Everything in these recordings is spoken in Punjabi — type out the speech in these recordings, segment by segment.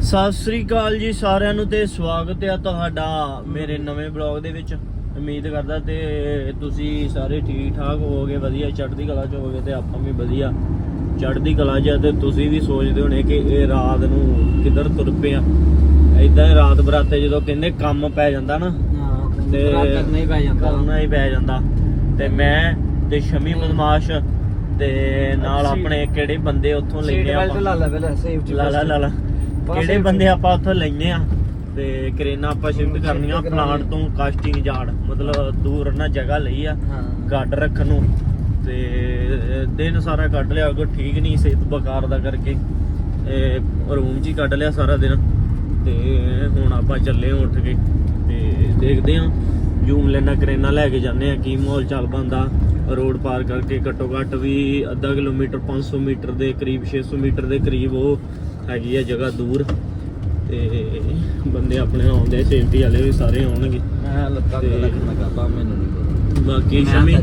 ਸਤਿ ਸ੍ਰੀ ਅਕਾਲ ਜੀ ਸਾਰਿਆਂ ਨੂੰ ਤੇ ਸਵਾਗਤ ਹੈ ਤੁਹਾਡਾ ਮੇਰੇ ਨਵੇਂ ਬਲੌਗ ਦੇ ਵਿੱਚ। ਉਮੀਦ ਕਰਦਾ ਤੇ ਤੁਸੀਂ ਸਾਰੇ ਠੀਕ ਠਾਕ ਹੋਵੋਗੇ ਵਧੀਆ ਚੜ੍ਹਦੀ ਕਲਾ ਚ ਹੋਵੋਗੇ ਤੇ ਆਪਾਂ ਵੀ ਵਧੀਆ ਚੜ੍ਹਦੀ ਕਲਾ ਚ ਤੇ ਤੁਸੀਂ ਵੀ ਸੋਚਦੇ ਹੋਣੇ ਕਿ ਇਹ ਰਾਤ ਨੂੰ ਕਿੱਧਰ ਤੁਰ ਪਏ ਆ। ਇਦਾਂ ਹੀ ਰਾਤ ਬਰਾਤੇ ਜਦੋਂ ਕਹਿੰਦੇ ਕੰਮ ਪੈ ਜਾਂਦਾ ਨਾ ਹਾਂ ਤੇ ਕਰਨਾ ਹੀ ਪੈ ਜਾਂਦਾ। ਕਰਨਾ ਹੀ ਪੈ ਜਾਂਦਾ। ਤੇ ਮੈਂ ਤੇ ਸ਼ਮੀ ਬਦਮਾਸ਼ ਤੇ ਨਾਲ ਆਪਣੇ ਕਿਹੜੇ ਬੰਦੇ ਉੱਥੋਂ ਲਾ ਆਪਾਂ? ਲੈ ਪਹਿਲਾਂ ਸੇਫਟੀ ਲਾ ਲਾ ਲਾ ਲਾ। ਕਿਹੜੇ ਬੰਦੇ ਆਪਾਂ ਉੱਥੋਂ ਲੈਨੇ ਆ? ਤੇ ਕਰੇਨਾ ਆਪਾਂ ਸ਼ਿਫਟ ਕਰਨੀਆਂ। ਪਲਾਂਟ ਤੋਂ ਕਾਸਟਿੰਗ ਯਾਰਡ ਮਤਲਬ ਦੂਰ ਨਾ ਜਗ੍ਹਾ ਲਈ ਆ ਗੱਡ ਰੱਖਣ ਨੂੰ। ਤੇ ਦਿਨ ਸਾਰਾ ਕੱਢ ਲਿਆ ਕੋ ਠੀਕ ਨਹੀਂ ਸਿਹਤ ਬਕਾਰ ਦਾ ਕਰਕੇ। ਰੂਮ 'ਚ ਹੀ ਕੱਢ ਲਿਆ ਸਾਰਾ ਦਿਨ। ਤੇ ਹੁਣ ਆਪਾਂ ਚੱਲੇ ਉੱਠ ਕੇ। ਤੇ ਦੇਖਦੇ ਹਾਂ ਜੂਮ ਲੈਣਾ ਕਰੇਨਾ ਲੈ ਕੇ ਜਾਂਦੇ ਆ ਕੀ ਮਾਹੌਲ ਚੱਲ ਬੰਦਾ ਰੋਡ ਪਾਰ ਕਰਕੇ ਘੱਟੋ ਘੱਟ ਵੀ ਅੱਧਾ ਕਿਲੋਮੀਟਰ 500 ਮੀਟਰ ਦੇ ਕਰੀਬ 600 ਮੀਟਰ ਦੇ ਕਰੀਬ ਉਹ ਹੈਗੀ ਆ ਜਗ੍ਹਾ ਦੂਰ ਤੇ ਬੰਦੇ ਆਪਣੇ ਆਉਂਦੇ ਸੇਫਟੀ ਵਾਲੇ ਵੀ ਸਾਰੇ ਆਉਣਗੇ। ਮੈਂ ਲੱਤਾਂ ਤੇ- ਤੇ ਲੱਗਣ ਲੱਗਾ ਮੈਨੂੰ ਨਹੀਂ ਬਾਕੀ ਸ਼ਮੀ।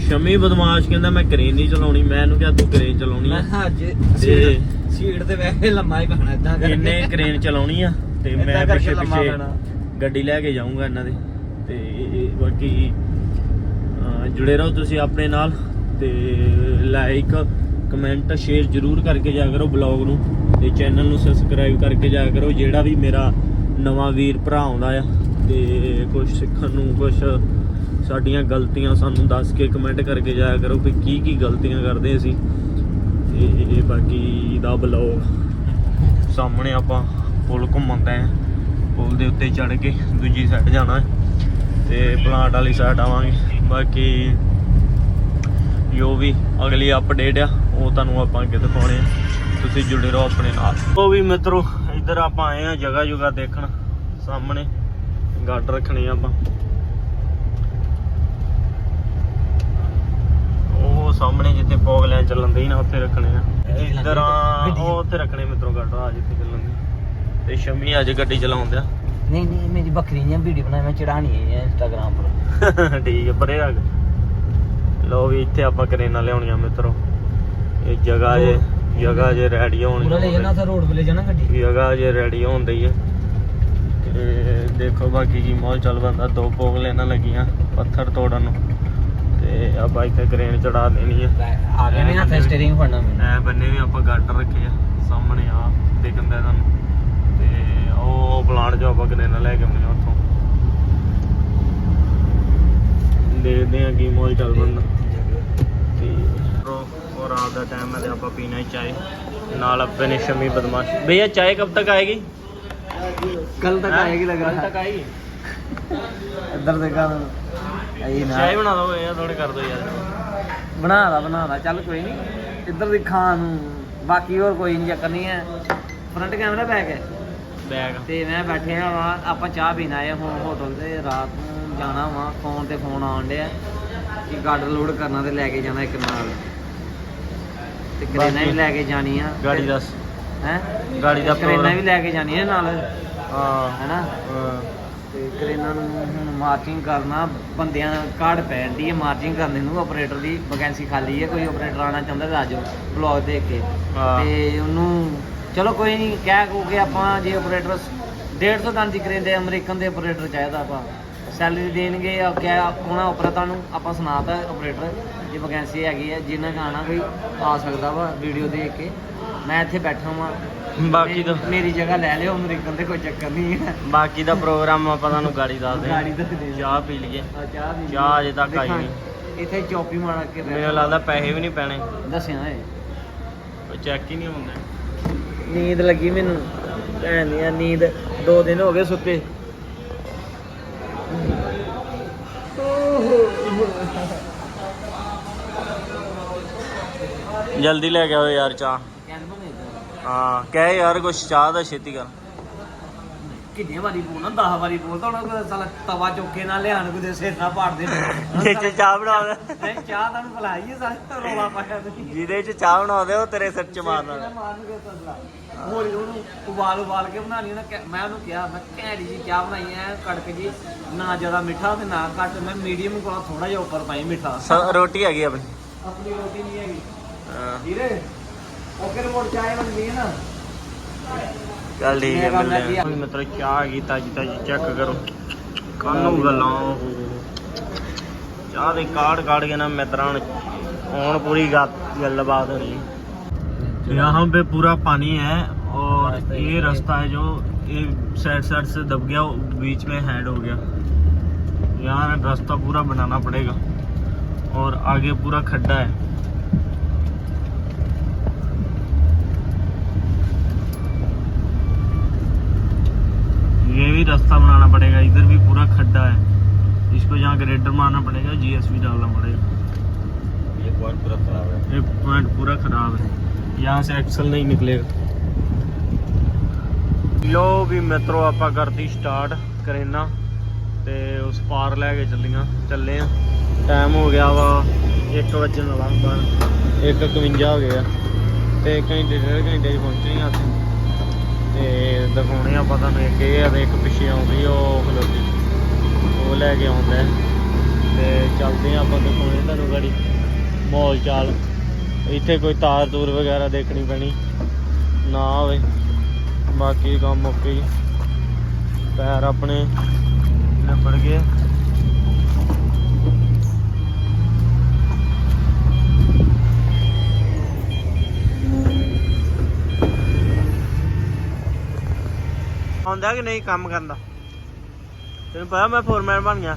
ਸ਼ਮੀ ਬਦਮਾਸ਼ ਕਹਿੰਦਾ ਮੈਂ ਕਰੇਨ ਨਹੀਂ ਚਲਾਉਣੀ ਮੈਂ ਇਹਨੂੰ ਕਿਹਾ ਤੂੰ ਕਰੇਨ ਚਲਾਉਣੀ ਮੈਂ ਆ ਕਿਹਾ ਅੱਜ ਤੇ- ਸੀਟ ਸੀਟ ਤੇ ਵੈਸੇ ਲੰਮਾ ਹੀ ਪੈਣਾ ਇਦਾਂ ਕਰਕੇ। ਇਹਨੇ ਕਰੇਨ ਚਲਾਉਣੀ ਆ ਤੇ ਏਦਾਂ ਮੈਂ ਪਿੱਛੇ ਪਿੱਛੇ। ਗੱਡੀ ਲੈ ਕੇ ਜਾਊਂਗਾ ਇਹਨਾਂ ਦੇ। ਤੇ ਬਾਕੀ ਜੁੜੇ ਰਹੋ ਤੁਸੀਂ ਆਪਣੇ ਨਾਲ ਤੇ ਲਾਈਕ ਕਮੈਂਟ ਸ਼ੇਅਰ ਜਰੂਰ ਕਰਕੇ ਜਾਇਆ ਕਰੋ ਬਲੌਗ ਨੂੰ। ਤੇ ਚੈਨਲ ਨੂੰ ਸਬਸਕ੍ਰਾਈਬ ਕਰਕੇ ਜਾਇਆ ਕਰੋ, ਜਿਹੜਾ ਵੀ ਮੇਰਾ ਨਵਾਂ ਵੀਰ ਭਰਾ ਆਉਂਦਾ ਆ ਤੇ ਕੁਝ ਸਿੱਖਣ ਨੂੰ ਕੁਝ ਸਾਡੀਆਂ ਗਲਤੀਆਂ ਸਾਨੂੰ ਦੱਸ ਕੇ ਕਮੈਂਟ ਕਰਕੇ ਜਾਇਆ ਕਰੋ ਕਿ ਕੀ ਕੀ ਗਲਤੀਆਂ ਕਰਦੇ ਅਸੀਂ। ਤੇ ਬਾਕੀ ਦਾ ਬਲੌਗ ਸਾਹਮਣੇ ਆਪਾਂ ਪੁਲ ਘੁੰਮਦਾ ਹੈ ਪੁਲ ਦੇ ਉੱਤੇ ਚੜ ਕੇ ਦੂਜੀ ਸਾਈਡ ਜਾਣਾ ਹੈ ਤੇ ਪਲਾਂਟ ਵਾਲੀ ਸਾਈਡ ਆਵਾਂਗੇ। ਬਾਕੀ ਜੋ ਵੀ ਅਗਲੀ ਅਪਡੇਟ ਆ, ਉਹ ਤੁਹਾਨੂੰ ਆਪਾਂ ਅੱਗੇ ਦਿਖਾਉਣੇ ਆ। ਤੁਸੀਂ ਜੁੜੇ ਰਹੋ ਆਪਣੇ ਨਾਲ। ਉਹ ਵੀ ਮਿੱਤਰੋ ਇੱਧਰ ਆਪਾਂ ਆਏ ਆ ਜਗ੍ਹਾ ਜੁਗਾ ਦੇਖਣ ਸਾਹਮਣੇ ਗੱਡ ਰੱਖਣੇ ਆ ਆਪਾਂ। ਉਹ ਸਾਹਮਣੇ ਜਿੱਥੇ ਫੋਗ ਲੈਣ ਚੱਲਣ ਦੇ ਨਾ ਉੱਥੇ ਰੱਖਣੇ ਆ। ਇੱਧਰ ਆ ਉਹ ਉੱਥੇ ਰੱਖਣੇ ਮਿੱਤਰੋ ਗੱਡ ਆ ਜਿੱਥੇ ਚੱਲਣ ਦੇ। ਤੇ ਸ਼ਮੀ ਅੱਜ ਗੱਡੀ ਚਲਾਉਂਦਿਆ ਨਹੀਂ ਨਹੀਂ ਮੇਰੀ ਬੱਕਰੀ ਨੇ ਵੀਡੀਓ ਬਣਾਈ ਮੈਂ ਚੜਾਣੀ ਹੈ ਇੰਸਟਾਗ੍ਰਾਮ ਪਰ। ਠੀਕ ਹੈ ਪਰੇ ਰੱਖ। ਲੋ ਵੀ ਇੱਥੇ ਆਪਾਂ ਕਰੇਨਾ ਲਿਆਉਣੀਆਂ ਮਿੱਤਰੋ। ਇਹ ਜਗ੍ਹਾ ਜੇ ਜਗ੍ਹਾ ਜੇ ਰੈਡੀ ਹੋਣੀ ਪੂਰਾ ਲੈ ਜਾਣਾ ਤਾਂ ਰੋਡ 'ਤੇ ਲੈ ਜਾਣਾ ਗੱਡੀ? ਜਗ੍ਹਾ ਜੇ ਰੈਡੀ ਹੋਣ ਦਈ ਹੈ ਤੇ ਦੇਖੋ ਬਾਕੀ ਕੀ ਮਾਹੌਲ ਚੱਲ ਬੰਦਾ ਦੋ ਪੋਗ ਲੈਣਾ ਲੱਗੀਆਂ ਪੱਥਰ ਤੋੜਨ ਨੂੰ। ਤੇ ਆਪਾਂ ਇੱਥੇ ਕਰੇਨ ਚੜਾ ਦੇਣੀ ਹੈ ਆ ਗਏ ਨੇ ਹੱਥ ਸਟੀਅਰਿੰਗ ਫੜਨਾ ਮੈਨੂੰ ਐ ਬੰਨੇ ਵੀ ਆਪਾਂ ਗੱਟ ਰੱਖੇ ਆ। ਸਾਹਮਣੇ ਆ ਦਿਖਦਾ ਤੁਹਾਨੂੰ। ਤੇ ਉਹ ਪਲਾਂਟ ਜੋ ਆਪਾਂ ਕਰੇਨਾ ਲੈ ਕੇ ਆਉਂਦੇ ਆ ਉੱਥੋਂ। ਦੇਖਦੇ ਆ ਕੀ ਮਾਹੌਲ ਚੱਲ ਬੰਦਾ ਤੇ और रात का टाइम है तो आप पीना ही चाय नाल अपने ने शमी बदमाश भैया चाय कब तक आएगी कल तक आएगी लग कल रहा तक आएगी है इधर देखा आई ना चाय बना दो यार थोड़ी कर दो यार ਬਣਾ ਲਾ ਬਣਾ ਲਾ ਚੱਲ ਕੋਈ ਨਹੀਂ ਇੱਧਰ ਦੀ ਖਾਣ ਨੂੰ ਬਾਕੀ ਹੋਰ ਕੋਈ ਨਹੀਂ ਚੱਕਰ ਨਹੀਂ ਹੈ ਫਰੰਟ ਕੈਮਰਾ ਬੈਕ ਹੈ बैग ਤੇ ਮੈਂ ਬੈਠੇ ਆ ਵਾ ਆਪਾਂ ਚਾਹ ਪੀਣ ਆਏ ਹੁਣ ਹੋਟਲ ਤੇ ਰਾਤ ਨੂੰ ਜਾਣਾ ਵਾ ਫੋਨ ਤੇ ਫੋਨ ਆਉਣ ਡਿਆ ਕਿ ਗੱਡ ਲੋਡ ਕਰਨਾ ਤੇ ਲੈ ਕੇ ਜਾਣਾ ਇੱਕ ਨਾਲ ਤੇ ਕਰੇਨਾ ਵੀ ਲੈ ਕੇ ਜਾਣੀ ਆ ਗਾੜੀ ਦਾ ਹੈ? ਗਾੜੀ ਦਾ ਕਰੇਨਾ ਵੀ ਲੈ ਕੇ ਜਾਣੀ ਆ ਬੰਦਿਆਂ ਕਾੜ ਪੈਂਦੀ ਦੀ ਵੈਕੈਂਸੀ ਖਾਲੀ ਹੈ ਕੋਈ ਆਣਾ ਚਾਹੁੰਦਾ ਤਾਂ ਆਜੋ ਬਲੌਗ ਕੇ। ਤੇ ਉਹਨੂੰ ਚਲੋ ਕੋਈ ਨਹੀਂ ਕਹਿ ਕੇ ਆਪਾਂ ਜੇ ਆਪਰੇਟਰ 150 ਟਨ ਦੀ ਅਮਰੀਕਨ ਦੇ ਆਪਰੇਟਰ ਚਾਹੀਦਾ ਆਪਾਂ। ਸੈਲਰੀ ਦੇਣਗੇ ਆ ਕਿਆ ਕੋਣਾ ਆਪਰੇਟਰ ਨੂੰ ਆਪਾਂ ਸੁਣਾਤਾ ਆਪਰੇਟਰ ਜੇ ਵੈਕੈਂਸੀ ਹੈਗੀ ਹੈ ਜਿੰਨਾ ਆਣਾ ਕੋਈ ਆ ਸਕਦਾ ਵਾ ਵੀਡੀਓ ਦੇਖ ਕੇ। ਮੈਂ ਇੱਥੇ ਬੈਠਾ ਵਾਂ। ਬਾਕੀ ਤਾਂ ਮੇਰੀ ਜਗ੍ਹਾ ਲੈ ਲਿਓ ਅਮਰੀਕਨ ਤੇ ਕੋਈ ਚੱਕਰ ਨਹੀਂ ਹੈ। ਬਾਕੀ ਦਾ ਪ੍ਰੋਗਰਾਮ ਆਪਾਂ ਤੁਹਾਨੂੰ ਗਾੜੀ ਦੱਸਦੇ ਹਾਂ ਗਾੜੀ ਦੱਸ ਦੇ ਚਾਹ ਪੀ ਲਈਏ। ਚਾਹ ਅਜੇ ਤੱਕ ਆਈ ਨਹੀਂ। ਇੱਥੇ ਚੌਪੀ ਮਾਰ ਕੇ। ਮੈਨੂੰ ਲੱਗਦਾ ਪੈਸੇ ਵੀ ਨਹੀਂ ਪੈਣੇ। ਦੱਸਿਆ ਏ ਕੋਈ ਚੈੱਕ ਹੀ ਨਹੀਂ ਹੁੰਦਾ। ਨੀਂਦ ਲੱਗੀ ਮੈਨੂੰ। ਭੈਣ ਦੀ ਨੀਂਦ ਦੋ ਦਿਨ ਹੋ ਗਏ ਸੁੱਤੇ। ਜਲਦੀ ਲੈ ਕੇ ਆਓ ਯਾਰ ਚਾਹ। ਹਾਂ ਕਹਿ ਯਾਰ ਕੁਛ ਚਾਹ ਦਾ ਛੇਤੀ ਕਰ। ਕਿੰਨੇ ਵਾਰੀ ਬੋਲਣਾ 10 ਵਾਰੀ ਬੋਲਦਾ ਹੁਣ ਕੋਈ ਸਾਲਾ ਤਵਾ ਚੌਕੇ ਨਾਲ ਲਿਆਣ ਕੋਈ ਦੇ ਸਿਰ ਪਾੜ ਦੇ। ਜੇ ਚ ਚਾਹ ਬਣਾ ਦੇ। ਨਹੀਂ ਚਾਹ ਤੁਹਾਨੂੰ ਬੁਲਾਈਏ ਸਾਰੇ ਰੋਲਾ ਪਾਇਆ ਤੁਸੀਂ ਜਿਹਦੇ ਚ ਚਾਹ ਬਣਾ ਦੇ ਉਹ ਤੇਰੇ ਸਿਰ ਚ ਮਾਰਨਾ। ਮਾਰਨਗੇ ਤਸਲਾ ਹੋਲੀ ਉਹਨੂੰ ਉਬਾਲ ਉਬਾਲ ਕੇ ਬਣਾਣੀ ਕਹਿ- ਮੈਂ ਉਹਨੂੰ ਕਿਹਾ ਮੈਂ ਘੈਂਟੀ ਜੀ ਚਾਹ ਬਣਾਈ ਐ ਕੜਕ ਜੀ ਨਾ ਜ਼ਿਆਦਾ ਮਿੱਠਾ ਤੇ ਨਾ ਘੱਟ। ਮੈਂ ਮੀਡੀਅਮ ਕੋਲ ਥੋੜਾ ਜਿਹਾ ਉੱਪਰ ਪਾਈ ਮਿੱਠਾ। ਸ- ਰੋਟੀ ਹੈਗੀ ਆਪਣੀ? ਆਪਣੀ ਰੋਟੀ ਨਹੀਂ ਹੈਗੀ। ਵੀਰੇ ਓਕੇ ਰਿਪੋਰਟ ਚਾਹ ਬਣ ਗਈ ਹੈ ਨਾ ਚੱਲ ਠੀਕ ਹੈ ਮੇਰਾ ਕੰਮ ਹੈ ਮਿਲਦੇ ਜੀ। ਹਾਂ ਮਤਲਬ ਚਾਹ ਕੀ ਤਾਜੀ ਤਾਜੀ ਚੈੱਕ ਕਰੋ ਕਾਨੂੰ ਗੱਲਾਂ ਚਾਹ ਦੇ ਕਾੜ ਕਾੜ ਕੇ ਨਾ ਮਿੱਤਰਾਂ ਨੂੰ ਹੁਣ पूरी गलबात हो रही है यहाँ पे पूरा पानी है और ये रास्ता है जो ये साइड साइड से दब गया बीच में हेड हो गया यहाँ रास्ता पूरा बनाना पड़ेगा और आगे पूरा खड्डा है रास्ता बनाना पड़ेगा इधर भी पूरा खड्डा है इसको यहाँ ग्रेडर मारना पड़ेगा जीएसबी डालना पड़ेगा ये पॉइंट पूरा खराब है ये पॉइंट पूरा खराब है यहाँ से एक्सल नहीं निकलेगा ਲੋ ਵੀ ਮਿੱਤਰੋ ਆਪਾਂ ਕਰਤੀ ਸਟਾਰਟ ਕਰੇਨਾ ਤੇ ਉਸ ਪਾਰ ਲੈ ਕੇ ਚੱਲੀਆਂ ਚੱਲੇ ਆ ਟਾਈਮ ਹੋ ਗਿਆ ਵਾ 1 ਵਜੇ ਵਾਲਾ ਪਰ 1:51 ਹੋ ਗਿਆ ਤੇ ਘੰਟੇ ਡੇਢ ਘੰਟੇ 'ਚ ਪਹੁੰਚੇ ਹਾਂ ਅਸੀਂ ਤੇ ਦਿਖਾਉਣੇ ਆਪਾਂ ਤੁਹਾਨੂੰ ਇੱਕ ਇਹ ਆ ਤੇ ਇੱਕ ਪਿੱਛੇ ਆਉਂਦੀ ਉਹ ਖਲੋਤੀ ਉਹ ਲੈ ਕੇ ਆਉਂਦਾ ਹੈ। ਤੇ ਚੱਲਦੇ ਆ ਆਪਾਂ ਦਿਖਾਉਣੇ ਤੁਹਾਨੂੰ ਗਾੜੀ ਮੌਲ ਚਾਲ। ਇੱਥੇ ਕੋਈ ਤਾਰ ਤੂਰ ਵਗੈਰਾ ਦੇਖਣੀ ਪੈਣੀ, ਨਾ ਹੋਵੇ ਬਾਕੀ ਕੰਮ ਓਕੇ ਪੈਰ ਆਪਣੇ ਨਿਬੜ ਗਏ ਆਉਂਦਾ ਕਿ ਨਹੀਂ ਕੰਮ ਕਰਦਾ ਤੈਨੂੰ ਪਤਾ ਮੈਂ ਫੋਰਮੈਨ ਬਣ ਗਿਆ।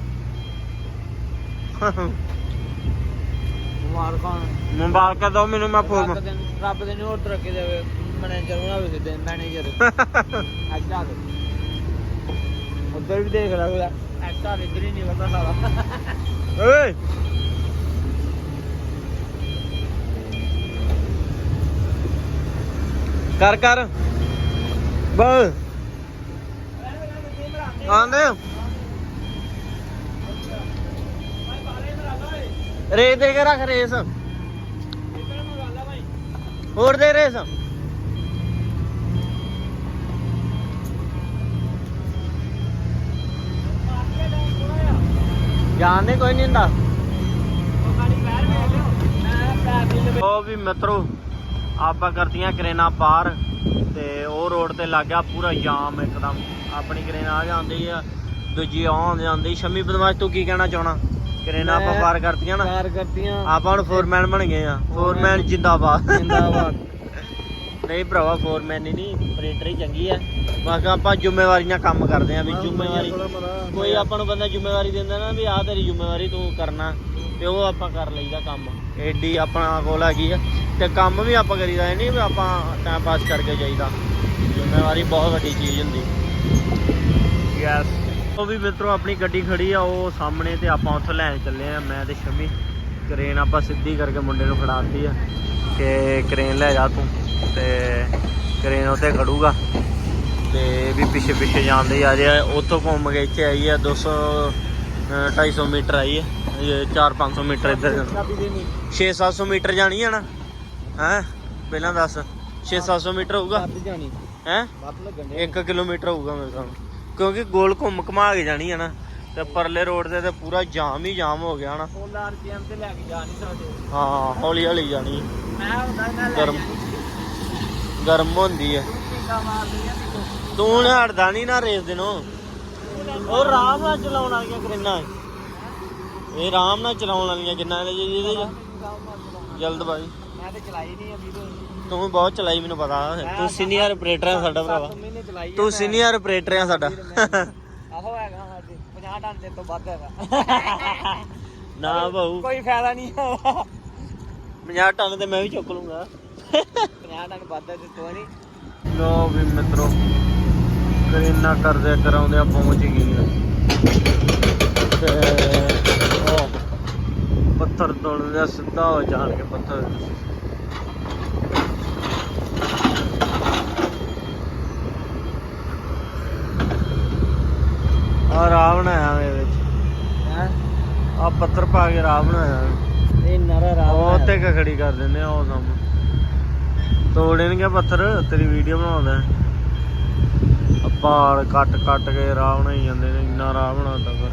ਮੁਬਾਰਕਾਂ। ਮੁਬਾਰਕਾਂ ਦੋ ਮੈਨੂੰ ਮੈਂ ਦੇ ਰੱਬ ਦੇ ਨੂੰ ਹੋਰ ਤਰੱਕੀ ਦੇਵੇ। ਮੈਨੇਜਰ ਬਣਾਵੇ ਸਿੱਧੇ ਮੈਨੇਜਰ ਐਕਟਾ ਦੇ ਉੱਧਰ ਵੀ ਦੇਖ ਲੈ ਉਹਦਾ ਐਕਟਾ ਇੱਧਰ ਹੀ ਨਹੀਂ ਪਤਾ ਸਾਲਾ। ਓਏ! ਕਰ ਕਰ। ਬ ਆਂਦੇ ਰੇ ਦੇ ਕੇ ਰੱਖ ਰੇਸ। ਹੋਰ ਦੇ ਰੇਸ। ਜਾਣਦੇ ਕੋਈ ਨਹੀਂ ਹੁੰਦਾ। ਉਹ ਵੀ ਮਿੱਤਰੋ ਆਪਾਂ ਕਰਤੀਆਂ ਕਰੇਨਾ ਪਾਰ। ਤੇ ਉਹ ਰੋਡ ਤੇ ਲੱਗ ਗਿਆ ਪੂਰਾ ਜਾਮ ਇੱਕਦਮ। ਆਪਣੀ ਕਰੇਨਾ ਆ ਜਾਂਦੀ ਆ ਦੂਜੀ ਆਉਂ ਜਾਂਦੀ। ਸ਼ਮੀ ਬਦਮਾਸ਼ ਤੂੰ ਕੀ ਕਹਿਣਾ ਚਾਹਣਾ? ਕਰੇਨਾ ਆਪਾਂ ਪਾਰ ਕਰਤੀਆਂ ਨਾ। ਕਾਰ ਕਰਤੀਆਂ। ਆਪਾਂ ਹੁਣ ਫੋਰਮੈਨ ਬਣ ਗਏ ਆ। ਫੋਰਮੈਨ ਜਿੰਦਾਬਾਦ। ਜਿੰਦਾਬਾਦ। ਨਹੀਂ ਭਰਾਵਾ ਫੋਰਮੈਨ ਹੀ ਨਹੀਂ। ਆਪਰੇਟਰ ਹੀ ਚੰਗੀ ਆ। ਬਾਕੀ ਆਪਾਂ ਜ਼ਿੰਮੇਵਾਰੀ ਨਾਲ ਕੰਮ ਕਰਦੇ ਆ ਵੀ ਜ਼ਿੰਮੇਵਾਰੀ ਕੋਈ ਆਪਾਂ ਨੂੰ ਬੰਦਾ ਜ਼ਿੰਮੇਵਾਰੀ ਦਿੰਦਾ ਨਾ ਵੀ ਆਹ ਤੇਰੀ ਜ਼ਿੰਮੇਵਾਰੀ ਤੂੰ ਕਰਨਾ। ਤੇ ਉਹ ਆਪਾਂ ਕਰ ਲਈਦਾ ਕੰਮ। ਏਡੀ ਆਪਣਾ ਕੋਲ ਹੈਗੀ ਆ। ਤੇ ਕੰਮ ਵੀ ਆਪਾਂ ਕਰੀਦਾ ਨਹੀਂ ਵੀ ਆਪਾਂ ਟਾਈਮ ਪਾਸ ਕਰਕੇ ਜਾਈਦਾ। ਜ਼ਿੰਮੇਵਾਰੀ ਬਹੁਤ ਵੱਡੀ ਚੀਜ਼ ਹੁੰਦੀ। ਯੈਸ ਉਹ ਵੀ ਮਿੱਤਰੋ ਆਪਣੀ ਗੱਡੀ ਖੜੀ ਆ ਉਹ ਸਾਹਮਣੇ ਤੇ ਆਪਾਂ ਉੱਥੋਂ ਲੈਣ ਚੱਲੇ ਆ। ਮੈਂ ਤੇ ਸ਼ਮੀ ਕਰੇਨ ਆਪਾਂ ਸਿੱਧੀ ਕਰਕੇ ਮੁੰਡੇ ਨੂੰ ਫੜਾਤੀ ਆ ਕਿ ਕਰੇਨ ਲੈ ਜਾ ਤੂੰ। ਤੇ ਕਰੇਨ ਉੱਤੇ ਖੜੂਗਾ। ਤੇ ਵੀ ਪਿੱਛੇ ਪਿੱਛੇ ਜਾਂਦੇ ਆ ਜੇ ਉੱਥੋਂ ਘੁੰਮ ਕੇ ਇੱਥੇ ਆਈ ਆ 200 ਅ, 250 ਮੀਟਰ ਆਈ ਹੈ। ਇਹ 4-500 ਮੀਟਰ ਇੱਧਰ ਨਹੀਂ 6-700 ਮੀਟਰ ਜਾਣੀ ਹੈ ਨਾ? ਹੈ? ਪਹਿਲਾਂ ਦੱਸ। 6-700 ਮੀਟਰ ਹੋਊਗਾ? ਹੈ? ਵੱਧ ਲੱਗਣ ਦੇ 1 ਕਿਲੋਮੀਟਰ ਹੋਊਗਾ ਮੇਰੇ ਨਾਲ। ਕਿਉਂਕਿ ਗੋਲ ਘੁੰਮ ਘਮਾ ਕੇ ਜਾਣੀ ਹੈ ਨਾ। ਤੇ ਪਰਲੇ ਰੋਡ ਤੇ ਤੇ ਪੂਰਾ ਜਾਮ ਹੀ ਜਾਮ ਹੋ ਗਿਆ ਨਾ। ਫੁੱਲ ਆਰਪੀਐਮ ਤੇ ਲੈ ਕੇ ਜਾ ਨਹੀਂ ਸਕਦੇ। ਹਾਂ ਹੌਲੀ ਹੌਲੀ ਜਾਣੀ। ਮੈਂ ਹੁੰਦਾ ਨਾ ਲੈ ਗਰਮ। ਗਰਮ ਹੁੰਦੀ ਹੈ। ਤੂੰ। ਹਟਦਾ ਨਹੀਂ ਨਾ ਰੇਸ ਦਿਨੋਂ। ਉਹ ਆਰਾਮ ਨਾਲ ਚਲਾਉਣ ਵਾਲੀਆਂ ਕਰਨਾ ਇਹ ਆਰਾਮ ਨਾਲ ਚਲਾਉਣ ਵਾਲੀਆਂ ਕਿੰਨਾ ਇਹਦੇ ਚ। ਜਲਦਬਾਜ਼ੀ ਮੈਂ ਤੇ ਚਲਾਈ ਨਹੀਂ ਵੀਡੀਓ। ਤੂੰ ਬਹੁਤ ਚਲਾਈ ਮੈਨੂੰ ਪਤਾ। ਤੂੰ ਸੀਨੀਅਰ ਆਪਰੇਟਰ ਆ ਸਾਡਾ ਭਰਾਵਾ। ਤੂੰ। ਸੀਨੀਅਰ ਆਪਰੇਟਰ ਆ ਸਾਡਾ। ਆਹੋ ਹੈਗਾ ਸਾਡੇ 50 ਟਨ ਦੇ ਤੋਂ ਵੱਧ ਹੈਗਾ। ਨਾ ਭਾਊ। ਕੋਈ ਫਾਇਦਾ ਨਹੀਂ ਹੋਇਆ 50 ਟਨ ਤੇ ਮੈਂ ਵੀ ਚੁੱਕ ਲੂੰਗਾ। 50 ਟਨ ਵੱਧ ਹੈ ਤੇ ਤੂੰ ਨਹੀਂ। ਲੋ ਵੀ ਮਿੱਤਰੋ। ਕਰੇਨਾ ਕਰਦੇ ਕਰਾਉਂਦੇ ਆ ਪਹੁੰਚ ਗਈ ਆ ਤੇ ਉਹ ਪੱਥਰ ਤੋੜਦੇ ਆ, ਸਿੱਧਾ ਹੋ ਜਾਣ ਕੇ ਪੱਥਰ। ਆ ਰਾਹ ਬਣਾਇਆ ਵੇ ਵਿੱਚ। ਹੈ? ਆ ਪੱਥਰ ਪਾ ਕੇ ਰਾਹ ਬਣਾਇਆ ਇਹ ਨਰਾ ਰਾਹ ਉਹ ਤੇ ਖੜੀ ਕਰ ਦਿੰਦੇ ਆ ਉਹ ਸਾਹਮਣੇ ਤੋੜਨਗੇ ਪੱਥਰ ਤੇਰੀ ਵੀਡੀਓ ਬਣਾਉਂਦਾ। ਆ ਪਹਾੜ ਕੱਟ ਕੱਟ ਕੇ ਰਾਹ ਬਣਾਈ ਜਾਂਦੇ ਨੇ, ਇੰਨਾ ਰਾਹ ਬਣਾਉਂਦਾ ਕਰ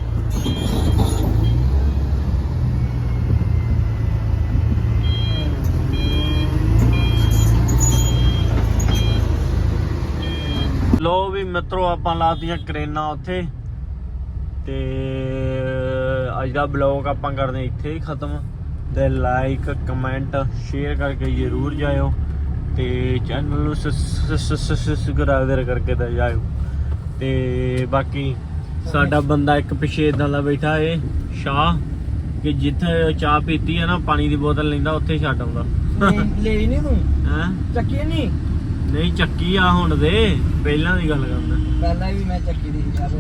ਲੋ ਵੀ ਮਿੱਤਰੋ, ਆਪਾਂ ਲਾਤੀਆਂ ਕਰੇਨਾ ਉੱਥੇ। ਤੇ ਅੱਜ ਦਾ ਬਲੌਗ ਆਪਾਂ ਕਰਦੇ ਇੱਥੇ ਹੀ ਖਤਮ। ਤੇ ਲਾਈਕ ਕਮੈਂਟ ਸ਼ੇਅਰ ਕਰਕੇ ਜਰੂਰ ਜਾਇਓ। ਤੇ ਚੈਨਲ ਨੂੰ ਸਬਸਕ੍ਰਾਈਬ ਕਰਕੇ ਤਾਂ ਜਾਇਓ। ਤੇ ਬਾਕੀ ਸਾਡਾ ਬੰਦਾ ਇੱਕ ਪਿਛੇ ਇਦਾਂ ਦਾ ਬੈਠਾ ਏ ਸ਼ਾਹ ਕਿ ਜਿੱਥੇ ਚਾਹ ਪੀਤੀ ਹੈ ਨਾ ਪਾਣੀ ਦੀ ਬੋਤਲ ਲੈਂਦਾ ਉੱਥੇ ਛੱਡ ਆਉਂਦਾ। ਲਈ ਨਹੀਂ ਤੂੰ? ਹੈ? ਚੱਕੀ ਨਹੀਂ ਨਹੀਂ ਚੱਕੀ ਆ ਹੁਣ ਦੇ ਪਹਿਲਾਂ ਦੀ ਗੱਲ ਕਰਦਾ। ਪਹਿਲਾਂ ਵੀ ਮੈਂ ਚੱਕੀ ਦੀ ਯਾਰ।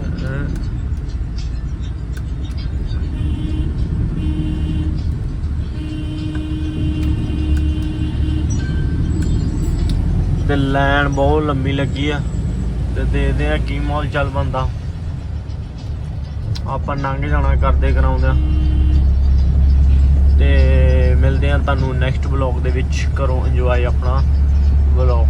ਤੇ ਲਾਈਨ ਬਹੁਤ ਲੰਮੀ ਲੱਗੀ ਆ ਤੇ ਦੇਖਦੇ ਆ ਕੀ ਮੌਲ ਚੱਲ ਬੰਦਾ ਆਪਾਂ ਲੰਘ ਜਾਣਾ ਕਰਦੇ ਕਰਾਉਂਦੇ ਆ ਤੇ ਮਿਲਦੇ ਆ ਤੁਹਾਨੂੰ ਨੈਕਸਟ ਵਲੌਗ ਦੇ ਵਿੱਚ। ਕਰੋ ਇੰਜੋਏ ਆਪਣਾ ਵਲੌਗ